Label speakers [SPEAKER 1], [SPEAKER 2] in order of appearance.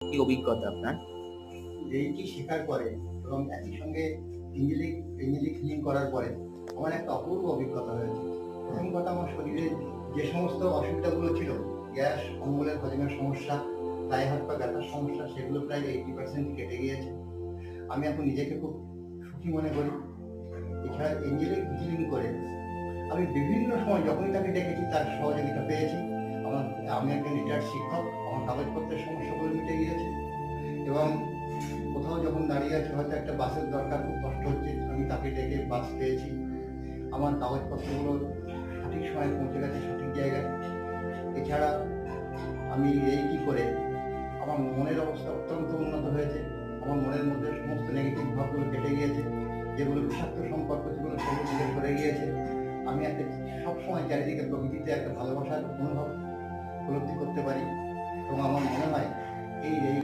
[SPEAKER 1] কি অভিজ্ঞতা আপনার?
[SPEAKER 2] রেইকি শেখার পরে এবং একই সঙ্গে ইঞ্জিনিয়ারিং ইঞ্জিনিয়ারিং ক্লিন করার পরে আমার একটা অপূর্ব অভিজ্ঞতা হয়েছে। প্রথম কথা আমার শরীরে যে সমস্ত অসুবিধাগুলো ছিল, গ্যাস, অম্বলের হজমের সমস্যা গায়ে হাত পা ব্যথার সমস্যা, সেগুলো প্রায় এইটি পার্সেন্ট কেটে গিয়েছে। আমি এখন নিজেকে খুব সুখী মনে করি। এছাড়া ইঞ্জিনিয়ারিং ইঞ্জিনিয়ারিং করে আমি বিভিন্ন সময় যখনই তাকে ডেকেছি তার সহযোগিতা পেয়েছি। রিটায়ার্ড শিক্ষক আমার কাগজপত্রের সমস্যাগুলো মিটে গিয়েছে। এবং কোথাও যখন দাঁড়িয়ে আছে, হয়তো একটা বাসের দরকার, খুব কষ্ট হচ্ছে, আমি তাকে ডেকে বাস পেয়েছি। আমার কাগজপত্রগুলো সঠিক সময়ে পৌঁছে গেছে, সঠিক জায়গায়। এছাড়া আমি এই কি করে, আমার মনের অবস্থা অত্যন্ত উন্নত হয়েছে। আমার মনের মধ্যে সমস্ত নেগেটিভ ভাবগুলো কেটে গিয়েছে, যেগুলো বিষাক্ত সম্পর্ক সেগুলো দূরে সরে গিয়েছে। আমি একটা সবসময় চারিদিকে প্রকৃতিতে একটা ভালোবাসার অনুভব উপলব্ধি করতে পারি।